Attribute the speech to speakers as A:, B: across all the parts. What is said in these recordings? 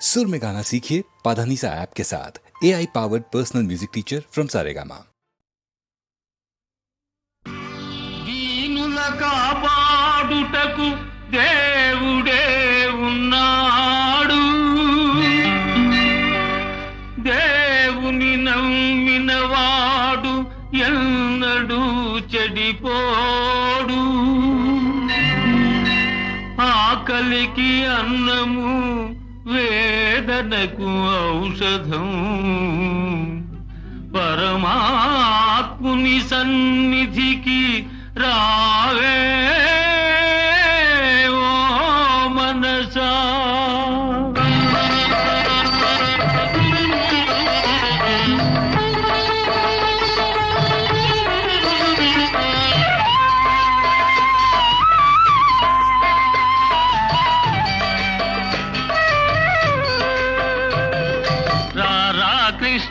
A: सुर में गाना सीखिए पाधानीसा ऐप के साथ A I powered personal music teacher from Saregama
B: దీనుల కాపాడుటకు దేవుడే ఉన్నాడు దేవుని నమ్మినవాడు ఎన్నడూ చెడిపోడు ఆకలికి అన్నము వేదనకు ఔషధం పరమాత్ముని సన్నిధికి రావే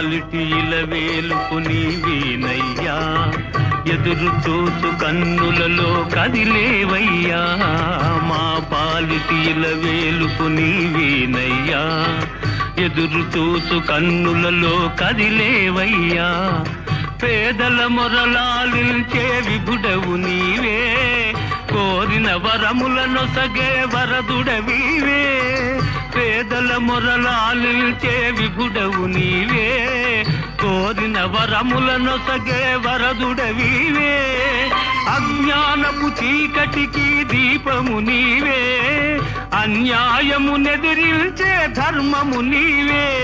B: పాలిటి ఇలవేలుపు నీవేనయ్యా. ఎదురు చూసు కన్నులలో కదిలేవయ్యా. మా పాలిటి ఇలవేలుపు నీవేనయ్యా. ఎదురు చూసు కన్నులలో కదిలేవయ్యా. పేదల మొరలాలించే విభుడవు నీవే. కోరిన వరములను సగే వరదుడవీవే పేదల మొరలాలించే విభుడవు నీవే. కోరిన వరములను సగే వరదుడవీవే అజ్ఞానపు చీకటికి దీపము నీవే. అన్యాయము నెదిరించే ధర్మము నీవే.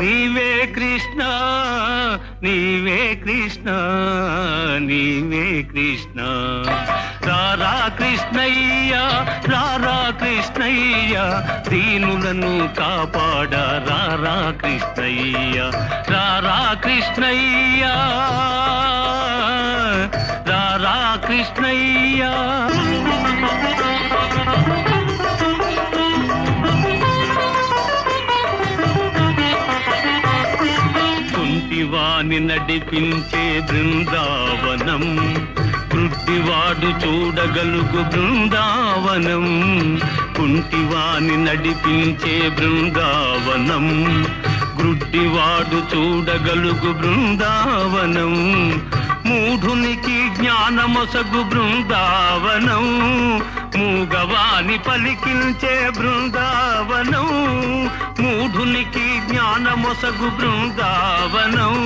B: నీవే కృష్ణ నీవే కృష్ణ నీవే కృష్ణ. కృష్ణయ్య రారా కృష్ణయ్య దీనులను కాపాడ రారా కృష్ణయ్య రారా కృష్ణయ్య రారా కృష్ణయ్య. కుంటివాని నడిపించే బృందావనం వృత్తివాడు చూడగలుగు బృందావనం. కుంటివాని నడిపించే బృందావనం. గ్రుడ్డివాడు చూడగలుగు బృందావనం. మూఢునికి జ్ఞానమొసగు బృందావనం. మూగవాని పలికించే బృందావనం. మూఢునికి జ్ఞానమొసగు బృందావనం.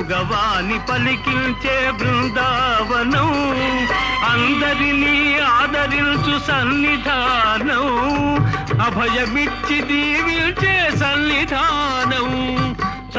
B: మూగవాని పలికించే బృందావనం. అందరినీ ఆదరించు సన్నిధానం. అభయమిచ్చి దీవించే సన్నిధానం.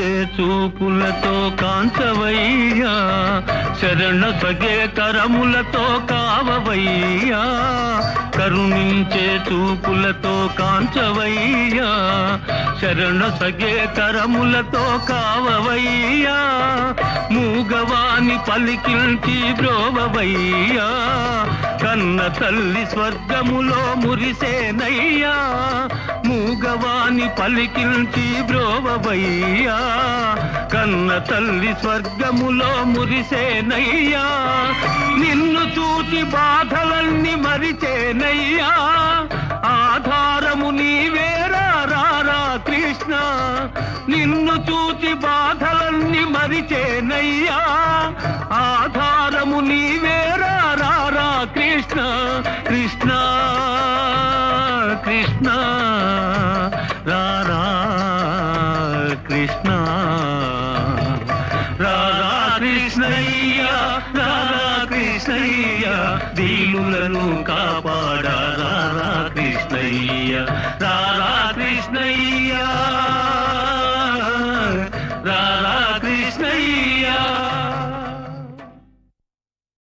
B: కరుణించే చూపులతో కాంచవయ్యా. శరణ సగే కరములతో కావవయ్యా. కరుణించే చూపులతో కాంచవయ్యా. శరణ సగే కరములతో కావవయ్యా. మూగవాని పలికించి బ్రోవవయ్యా కన్న తల్లి స్వర్గములో మురిసేనయ్యా. మూగవాని పలికించి బ్రోవవయ్యా. కన్న తల్లి స్వర్గములో మురిసేనయ్యా. నిన్ను చూచి బాధలన్నీ మరిచేనయ్యా. ఆధారము నీవేరా రారా కృష్ణ. నిన్ను చూచి బాధలన్నీ మరిచేనయ్యా. ఆధారము నీవే కృష్ణ. రాధా కృష్ణయ్య రాధా కృష్ణయ్య దీనులను కాపాడా